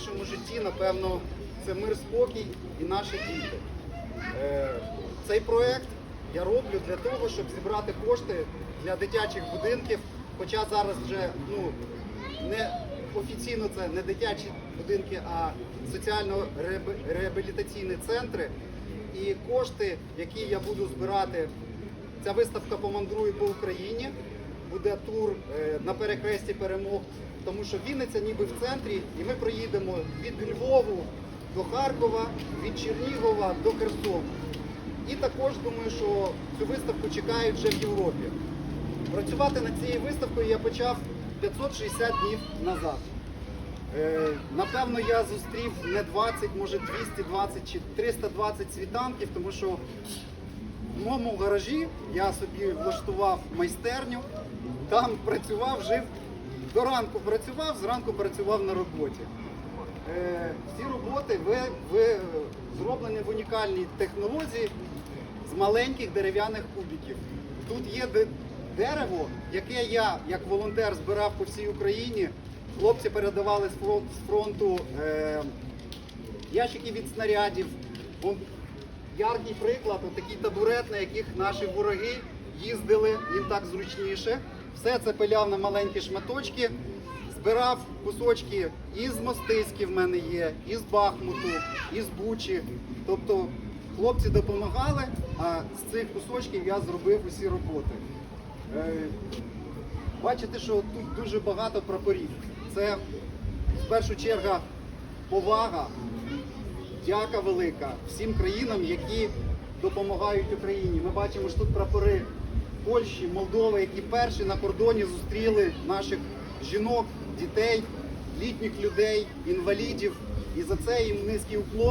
нашому житті, напевно, це мир, спокій і наші діти. Е, Цей проект я роблю для того, щоб зібрати кошти для дитячих будинків. Хоча зараз вже ну, не офіційно це не дитячі будинки, а соціально-реабілітаційні центри. І кошти, які я буду збирати, ця виставка помандрує по Україні. Буде тур е, на перехресті перемог, тому що Вінниця ніби в центрі, і ми проїдемо від Львову до Харкова, від Чернігова до Херсону. І також думаю, що цю виставку чекають вже в Європі. Працювати над цією виставкою я почав 560 днів назад. Е, Напевно, я зустрів не 20, може 220 чи 320 світанків, тому що в моєму гаражі я собі влаштував майстерню, там працював, жив, до ранку працював, зранку працював на роботі. Е, Всі роботи ви, ви зроблені в унікальній технології з маленьких дерев'яних кубиків. Тут є дерево, яке я як волонтер збирав по всій Україні. Хлопці передавали з фронту е, ящики від снарядів. Яркий приклад, отакий табурет, на яких наші вороги їздили, їм так зручніше. Все це пиляв на маленькі шматочки, збирав кусочки із Мостиськи в мене є, із Бахмуту, із Бучі. Тобто хлопці допомагали, а з цих кусочків я зробив усі роботи. Е, Бачите, що тут дуже багато прапорів. Це в першу чергу повага, дяка велика всім країнам, які допомагають Україні. Ми бачимо, що тут прапори Польщі, Молдови, які перші на кордоні зустріли наших жінок, дітей, літніх людей, інвалідів. І за це їм низький уклон.